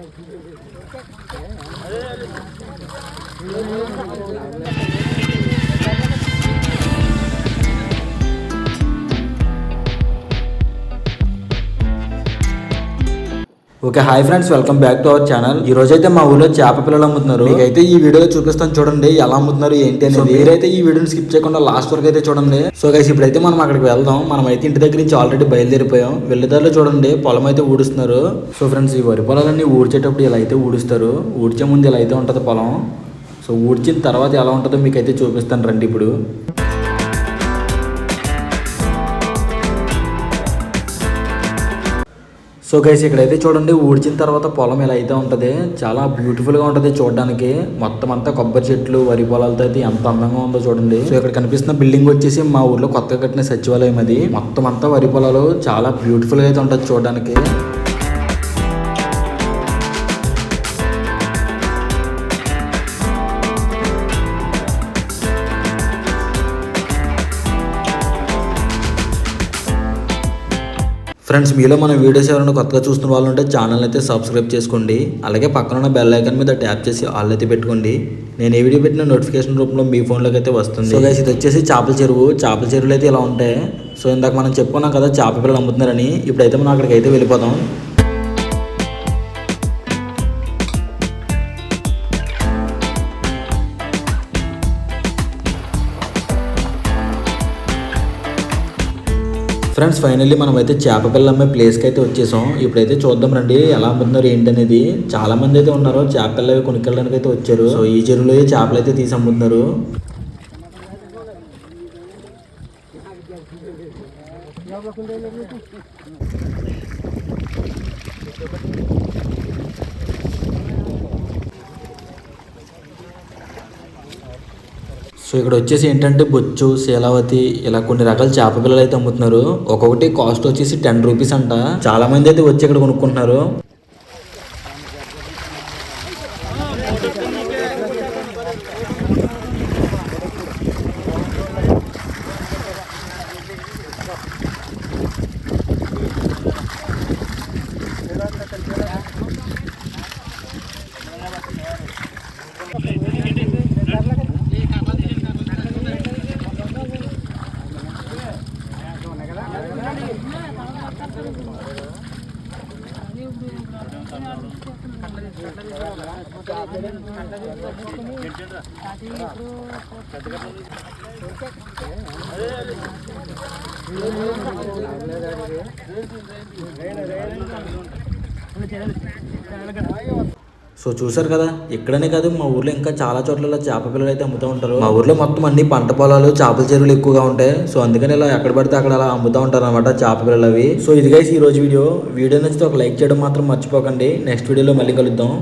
Thank you. Okay hi friends welcome back to our channel. ఈ రోజు అయితే మా ఊర్లో చేప పిల్లలు అమ్ముతున్నారు. మీకైతే ఈ వీడియోలో చూపిస్తాను చూడండి ఎలా అమ్ముతున్నారు ఏంటి అనేది. మీరైతే ఈ వీడియోని స్కిప్ చేయకుండా లాస్ట్ వరకు అయితే చూడండి. సో గైస్ ఇప్పుడైతే మనం అక్కడికి వెళ్దాం. మనం అయితే ఇంటి దగ్గర నుంచి ఆల్రెడీ బయలుదేరిపోయాం. వెళ్ళేదారిలో చూడండి పొలం అయితే ఊడుస్తున్నారు. సో ఫ్రెండ్స్ ఈ వరి పొలాలన్నీ ఊడ్చేటప్పుడు ఇలా అయితే ఊడుస్తారు. ఊడ్చే ముందు ఇలా అయితే ఉంటుంది పొలం. సో ఊడ్చిన తర్వాత ఎలా ఉంటుందో మీకు అయితే చూపిస్తాను రండి ఇప్పుడు. సో గైస్ ఇక్కడైతే చూడండి ఊడ్చిన తర్వాత పొలం ఇలా అయితే ఉంటుంది చాలా బ్యూటిఫుల్గా ఉంటుంది చూడడానికి. మొత్తం అంతా కొబ్బరి చెట్లు వరి పొలాలతో అయితే ఎంత అందంగా ఉందో చూడండి. సో ఇక్కడ కనిపిస్తున్న బిల్డింగ్ వచ్చేసి మా ఊర్లో కొత్తగా కట్టిన సచివాలయం అది. మొత్తం అంతా వరి పొలాలు చాలా బ్యూటిఫుల్గా అయితే ఉంటుంది చూడడానికి. ఫ్రెండ్స్ మీలో మన వీడియోస్ ఎవరైనా కొత్తగా చూస్తున్న వాళ్ళు ఉంటే ఛానల్ అయితే సబ్స్క్రైబ్ చేసుకోండి. అలాగే పక్కన ఉన్న బెల్ ఐకాన్ మీద ట్యాప్ చేసి ఆల్ అయితే పెట్టుకోండి. నేను ఏ వీడియో పెట్టిన నోటిఫికేషన్ రూపంలో మీ ఫోన్లోకి అయితే వస్తుంది. సో ఇది వచ్చేసి చేపల చెరువు. చేపల చెరువులు అయితే ఇలా ఉంటాయి. సో ఇందాక మనం చెప్పుకున్నాం కదా చేప పిల్లలు అమ్ముతున్నారని. ఇప్పుడైతే మనం అక్కడికి అయితే వెళ్ళిపోతాం. ఫ్రెండ్స్ ఫైనల్లీ మనం అయితే చేప పిల్ల అమ్మే ప్లేస్కి అయితే వచ్చేసాం. ఇప్పుడైతే చూద్దాం రండి ఎలా అమ్ముతున్నారు ఏంటనేది. చాలా మంది అయితే ఉన్నారు చేప పిల్లవి కొనుక్కెళ్ళడానికి అయితే వచ్చారు. సో ఈ చెరువులో చేపలు అయితే తీసి అమ్ముతున్నారు? సో ఇక్కడ వచ్చేసి ఏంటంటే బొచ్చు శీలావతి ఇలా కొన్ని రకాల చేప పిల్లలు అయితే అమ్ముతున్నారు. ఒక్కొక్కటి కాస్ట్ వచ్చేసి టెన్ రూపీస్ అంట. చాలా మంది అయితే వచ్చి ఇక్కడ కొనుక్కుంటున్నారు. ఇప్పుడు సో చూసారు కదా ఇక్కడనే కాదు మా ఊర్లో ఇంకా చాలా చోట్ల చేప పిల్లలు అయితే అమ్ముతూ ఉంటారు. మా ఊర్లో మొత్తం అన్ని పంట పొలాలు చేపల చెరువులు ఎక్కువగా ఉంటాయి. సో అందుకని ఇలా ఎక్కడ పడితే అక్కడ అలా అమ్ముతూ ఉంటారు అనమాట చేప పిల్లలు అవి. సో ఇది గైస్ ఈ రోజు వీడియో. వీడియో నచ్చితే ఒక లైక్ చేయడం మాత్రం మర్చిపోకండి. నెక్స్ట్ వీడియోలో మళ్ళీ కలుద్దాం.